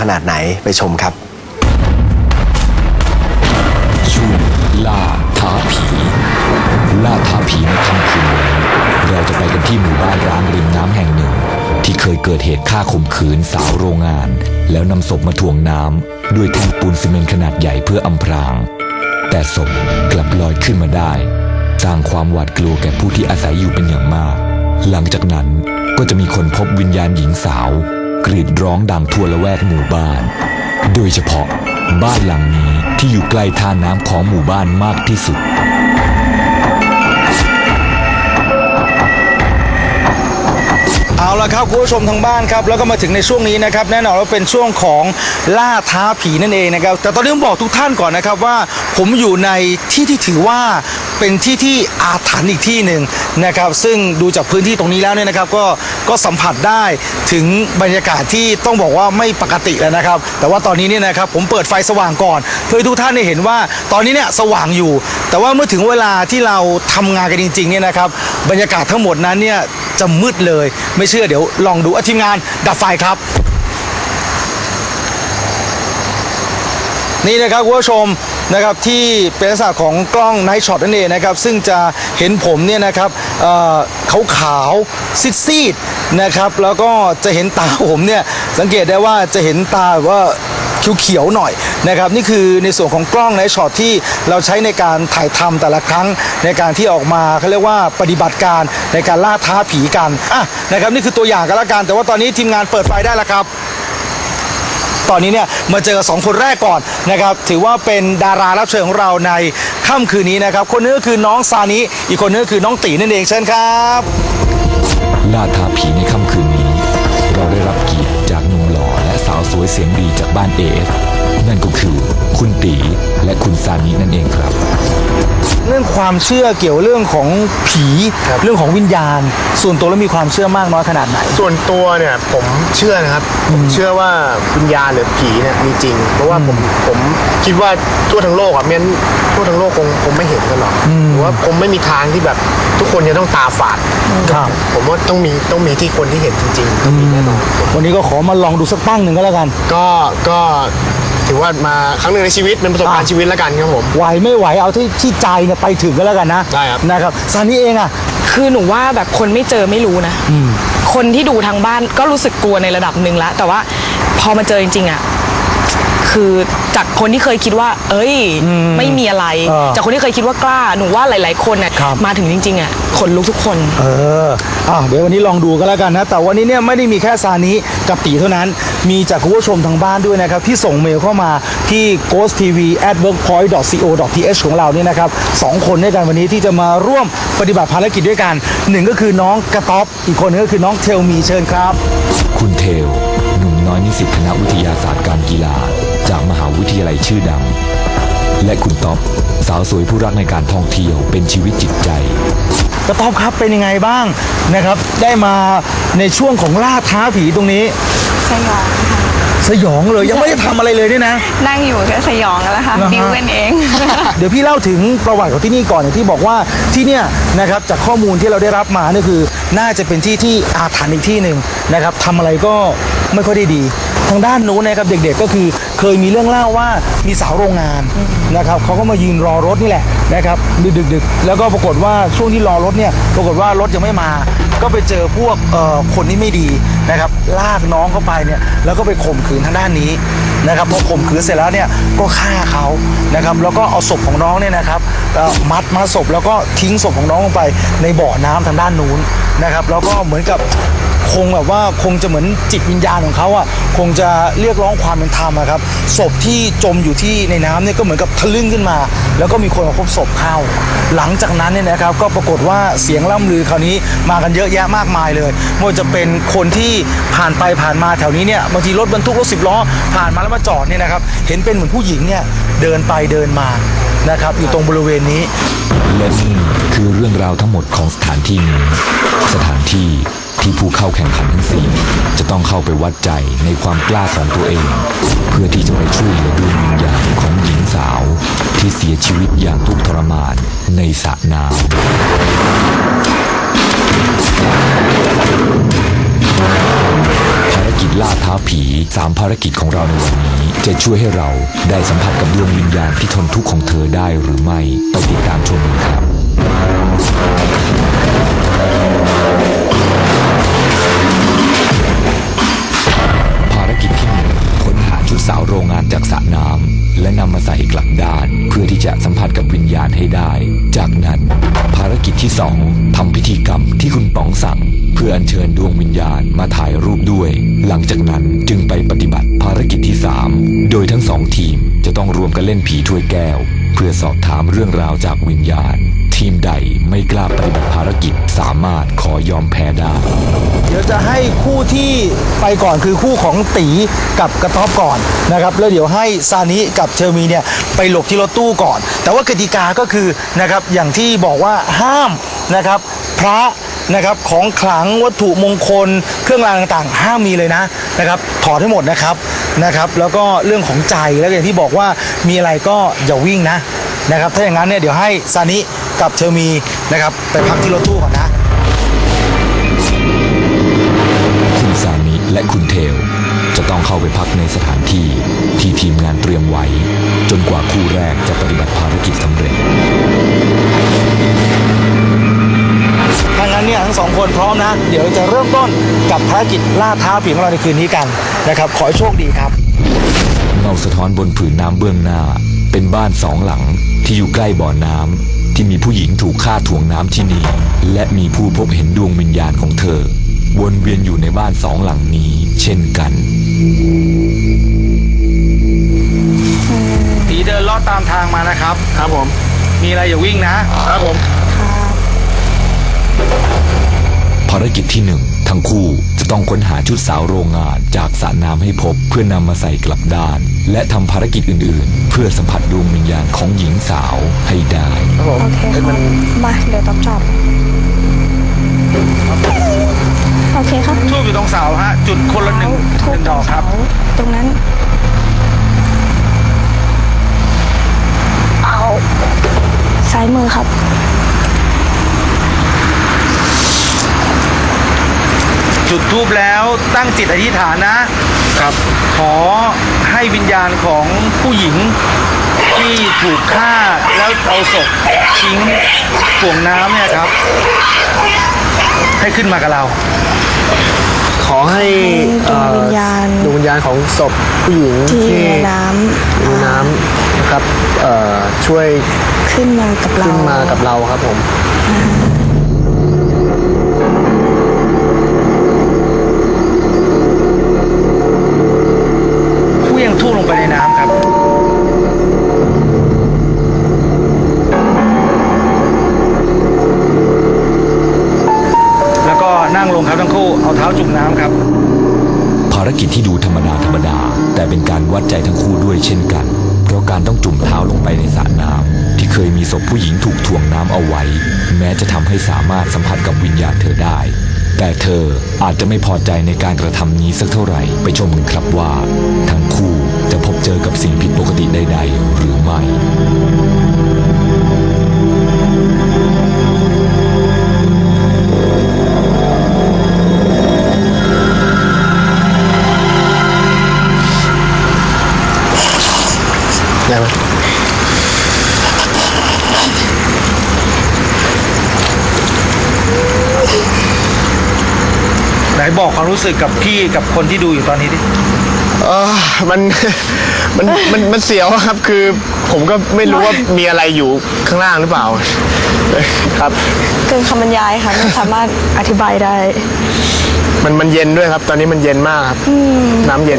ขนาดไหนไปชมครับช่วงล่าท้าผี ล่าท้าผีในค่ำคืนนี้เราจะไปกันที่หมู่บ้านร้างริมน้ำแห่งหนึ่ง ที่เคยเกิดเหตุฆ่าข่มขืนสาวโรงงาน แล้วนำศพมาถ่วงน้ำด้วยแท่งปูนซีเมนต์ขนาดใหญ่เพื่ออำพราง แต่ศพกลับลอยขึ้นมาได้ สร้างความหวาดกลัวแก่ผู้ที่อาศัยอยู่เป็นอย่างมาก หลังจากนั้นก็จะมีคนพบวิญญาณหญิงสาว กรีดร้องดังทั่วละแวกหมู่บ้าน โดยเฉพาะบ้านหลังนี้ที่อยู่ใกล้ท่าน้ำของหมู่บ้านมากที่สุด เอาละครับคุณผู้ชมทางบ้านครับแล้วก็มาถึงในช่วงนี้นะครับแน่นอนว่าเป็นช่วงของล่าท้าผีนั่นเองนะครับแต่ตอนนี้ผมบอกทุกท่านก่อนนะครับว่า ผมอยู่ในที่ที่ถือว่า เป็นที่ที่อาถรรพ์อีกที่หนึ่งนะครับ ซึ่งดูจากพื้นที่ตรงนี้แล้วเนี่ยนะครับ ก็ก็สัมผัสได้ถึงบรรยากาศที่ต้องบอกว่าไม่ปกติแล้วนะครับ แต่ว่าตอนนี้เนี่ยนะครับผมเปิดไฟสว่างก่อน เพื่อให้ทุกท่านได้เห็นว่าตอนนี้เนี่ยสว่างอยู่ แต่ว่าเมื่อถึงเวลาที่เราทำงานกันจริงๆเนี่ยนะครับบรรยากาศทั้งหมดนั้นเนี่ยจะมืดเลย ไม่เชื่อเดี๋ยวลองดูอทีมงานดับไฟครับนี่นะครับคุณผู้ชม นะครับที่เป็นลักษณะของกล้องไนท์ช็อตนั่นเองนะครับซึ่งจะเห็นผมเนี่ยนะครับขาวขาวๆซีดๆนะครับแล้วก็จะเห็นตาผมเนี่ยสังเกตได้ว่าจะเห็นตาว่าเขียวๆหน่อยนะครับนี่คือในส่วนของกล้องไนช็อตที่เราใช้ในการถ่ายทำแต่ละครั้งในการที่ออกมาเขาเรียกว่าปฏิบัติการในการล่าท้าผีกันอะนะครับนี่คือตัวอย่างกันละกันแต่ว่าตอนนี้ทีมงานเปิดไฟได้แล้วครับ ตอนนี้เนี่ยมาเจอกับสองคนแรกก่อนนะครับถือว่าเป็นดารารับเชิญของเราในค่ำคืนนี้นะครับคนนึงก็คือน้องซานิอีกคนนึงก็คือน้องตีนั่นเองเชิญครับล่าท้าผีในค่ำคืนนี้ เราได้รับเกียรติจากหนุ่มหล่อและสาวสวยเสียงดีจากบ้าน AF นั่นก็คือ คุณตีและคุณซานินั่นเองครับ เรื่องความเชื่อเกี่ยวเรื่องของผีเรื่องของวิญญาณ ส่วนตัวแล้วมีความเชื่อมากน้อยขนาดไหน ส่วนตัวเนี่ยผมเชื่อนะครับผมเชื่อว่าวิญญาณหรือผีเนี่ยมีจริง เพราะว่าผมผมคิดว่าทั่วทั้งโลกอะไม่งั้นทั่วทั้งโลกคงคงไม่เห็นกันหรอกหรือว่าคงไม่มีทางที่แบบทุกคนจะต้องตาฝาดครับ ผมว่าต้องมีต้องมีที่คนที่เห็นจริงๆต้องมีแน่นอน วันนี้ก็ขอมาลองดูสักตั้งหนึ่งก็แล้วกัน ก็ก็ ถือว่ามาครั้งหนึ่งในชีวิตเป็นประสบการณ์ชีวิตแล้วกันครับผม ไหวไม่ไหวเอาที่ที่ใจเนี่ยไปถึงก็แล้วกันนะได้ครับ นะครับซานิเองอะ คือหนูว่าแบบคนไม่เจอไม่รู้นะ คนที่ดูทางบ้านก็รู้สึกกลัวในระดับหนึ่งแล้วแต่ว่าพอมาเจอจริงๆอะ คือจากคนที่เคยคิดว่า เอ้ยไม่มีอะไร เออจากคนที่เคยคิดว่ากล้าหนูว่าหลาย ๆ คนน่ะครับ มาถึงจริงๆอะขนลุกทุกคน เอออะเดี๋ยววันนี้ลองดูกันแล้วกันนะ แต่วันนี้เนี่ยไม่ได้มีแค่ซานิกับตีเท่านั้น มีจากคุณผู้ชมทางบ้านด้วยนะครับ ที่ส่งเมลเข้ามาที่ ghost tv at workpoint co th ของเราเนี่ยนะครับสองคนด้วยกันวันนี้ที่จะมาร่วมปฏิบัติภารกิจด้วยกันหนึ่งก็คือน้องกระต๊อบ อีกคนนึงก็คือน้องเทลมีเชิญครับ คุณเทลห นุ่มน้อยนิสิตคณะวิทยาศาสตร์การกีฬา จากมหาวิทยาลัยชื่อดัง และคุณต๊อบสาวสวยผู้รักในการท่องเที่ยวเป็นชีวิตจิตใจกระต๊อบครับเป็นยังไงบ้างนะครับ ได้มาในช่วงของล่าท้าผีตรงนี้ สยองค่ะสยองเลยยังไม่ได้ทำอะไรเลยเนี่ยนะ นั่งอยู่แค่สยองแล้วล่ะค่ะเหรอฮะ บิวกันเอง เดี๋ยวพี่เล่าถึงประวัติของที่นี่ก่อนอย่างที่บอกว่าที่เนี่ยนะครับจากข้อมูลที่เราได้รับมาเนี่ยคือ น่าจะเป็นที่ที่อาถรรพ์อีกที่หนึ่งนะครับทำอะไรก็ ไม่ค่อยได้ดี ทางด้านนู้นนะครับเด็กๆก็คือเคยมีเรื่องเล่าว่ามีสาวโรงงานนะครับเขาก็มายืนรอรถนี่แหละนะครับดึกๆแล้วก็ปรากฏว่าช่วงที่รอรถเนี่ยปรากฏว่ารถยังไม่มา ก็ไปเจอพวกเอ่อคนที่ไม่ดีนะครับลากน้องเข้าไปเนี่ยแล้วก็ไปข่มขืนทางด้านนี้นะครับพอข่มขืนเสร็จแล้วเนี่ยก็ฆ่าเขานะครับแล้วก็เอาศพของน้องเนี่ยนะครับมัดมาศพแล้วก็ทิ้งศพของน้องลงไปในบ่อน้ำทางด้านนู้น นะครับแล้วก็เหมือนกับคงแบบว่าคงจะเหมือนจิตวิญญาณของเขาอะคงจะเรียกร้องความเป็นธรรมอะครับศพที่จมอยู่ที่ในน้ำเนี่ยก็เหมือนกับทะลึ่งขึ้นมา แล้วก็มีคนมาพบศพเข้า หลังจากนั้นเนี่ยนะครับก็ปรากฏว่าเสียงล่ำลือคราวนี้มากันเยอะแยะมากมายเลยไม่ว่าจะเป็นคนที่ผ่านไปผ่านมาแถวนี้เนี่ยบางทีรถบรรทุกรถสิบล้อผ่านมาแล้วมาจอดเนี่ยนะครับเห็นเป็นเหมือนผู้หญิงเนี่ยเดินไปเดินมา นะครับอยู่ตรงบริเวณนี้ และนี่คือเรื่องราวทั้งหมดของสถานที่นี้สถานที่ที่ผู้เข้าแข่งขันทั้งสี่จะต้องเข้าไปวัดใจในความกล้าของตัวเอง เพื่อที่จะไปช่วยเหลือดวงวิญญาณของหญิงสาว ที่เสียชีวิตอย่างทุกข์ทรมานในสระน้ำ ท้าผีสามภารกิจของเราในวันนี้ จะช่วยให้เราได้สัมผัสกับดวงวิญญาณที่ทนทุกข์ของเธอได้หรือไม่ไปติดตามชมกันครับภารกิจที่หนึ่งค้นหาชุดสาวโรงงานจากสระน้ำและนำมาใส่กลับด้าน เพื่อที่จะสัมผัสกับวิญญาณให้ได้ จากนั้น ภารกิจที่สองทำพิธีกรรมที่คุณป๋องสั่ง พื่ออัญเชิญดวงวิญญาณมาถ่ายรูปด้วย หลังจากนั้นจึงไปปฏิบัติภารกิจที่สามโดยทั้งสองทีมจะต้องรวมกันเล่นผีถ้วยแก้ว เพื่อสอบถามเรื่องราวจากวิญญาณ ทีมใดไม่กล้าปฏิบัติภารกิจสามารถขอยอมแพ้ได้ เดี๋ยวจะให้คู่ที่ไปก่อนคือคู่ของตีกับกระต๊อบก่อนนะครับแล้วเดี๋ยวให้ซานิกับเชอร์มีเนี่ยไปหลบที่รถตู้ก่อน แต่ว่ากติกาก็คือนะครับอย่างที่บอกว่าห้ามนะครับพระ นะครับของขลังวัตถุมงคล เครื่องรางต่างๆ ห้ามมีเลยนะนะครับถอดให้หมดนะครับนะครับ แล้วก็เรื่องของใจแล้วอย่างที่บอกว่ามีอะไรก็อย่าวิ่งนะนะครับถ้าอย่างนั้นเนี่ยเดี๋ยวให้ซานิกับเชอมีนะครับไปพักที่รถตู้ก่อนนะ คุณสามิและคุณเทล จะต้องเข้าไปพักในสถานที่ที่ทีมงานเตรียมไว้ จนกว่าคู่แรกจะปฏิบัติภารกิจสำเร็จ ทั้งสองคนพร้อมนะ เดี๋ยวจะเริ่มต้นกับภารกิจล่าท้าผีของเราในคืนนี้กันนะครับ ขอให้โชคดีครับเงาสะท้อนบนผืนน้ำเบื้องหน้า เป็นบ้านสองหลังที่อยู่ใกล้บ่อน้ำที่มีผู้หญิงถูกฆ่าถ่วงน้ำที่นี่ และมีผู้พบเห็นดวงวิญญาณของเธอ วนเวียนอยู่ในบ้านสองหลังนี้ เช่นกันผีเดินลอดตามทางมานะครับ ครับผม มีอะไรอย่าวิ่งนะครับผม ภารกิจที่หนึ่งทั้งคู่จะต้องค้นหาชุดสาวโรงงานจากสระน้ำให้พบเพื่อนำมาใส่กลับด้าน และทำภารกิจอื่นๆ เพื่อสัมผัสดวงวิญญาณของหญิงสาวให้ได้ครับผมโอเคครับมาเดี๋ยวตอบจับโอเคครับทูบอยู่ตรงเสาฮะ จุดคนละหนึ่งทูหบนึ่งดอกครับ ตรงนั้นเอาซ้ายมือครับ จุดทูบแล้วตั้งจิตอธิษฐานนะ ครับ ขอให้วิญญาณของผู้หญิงที่ถูกฆ่าแล้วเอาศพทิ้งถ่วงน้ำเนี่ยครับ ให้ขึ้นมากับเรา ขอให้ดวงวิญญาณ เอ่อดวงวิญญาณของศพผู้หญิงที่ที่ในน้ในน้ำนะครับเอ่อช่วยำขึ้นมากับเราขึ้นมากับเราครับผม ถ่วงน้ำเอาไว้ แม้จะทำให้สามารถสัมผัสกับวิญญาณเธอได้ แต่เธออาจจะไม่พอใจในการกระทำนี้สักเท่าไหร่ไปชมกันครับว่า ทั้งคู่จะพบเจอกับสิ่งผิดปกติใดๆหรือไม่ รู้สึกกับพี่กับคนที่ดูอยู่ตอนนี้ดิเออมันมันมันมันเสียวอะครับคือผมก็ไม่รู้ว่ามีอะไรอยู่ข้างล่างหรือเปล่า ครับ เกินคำบรรยายค่ะไม่สามารถอธิบายได้ มันมันเย็นด้วยครับ ตอนนี้มันเย็นมากครับ น้ำเย็น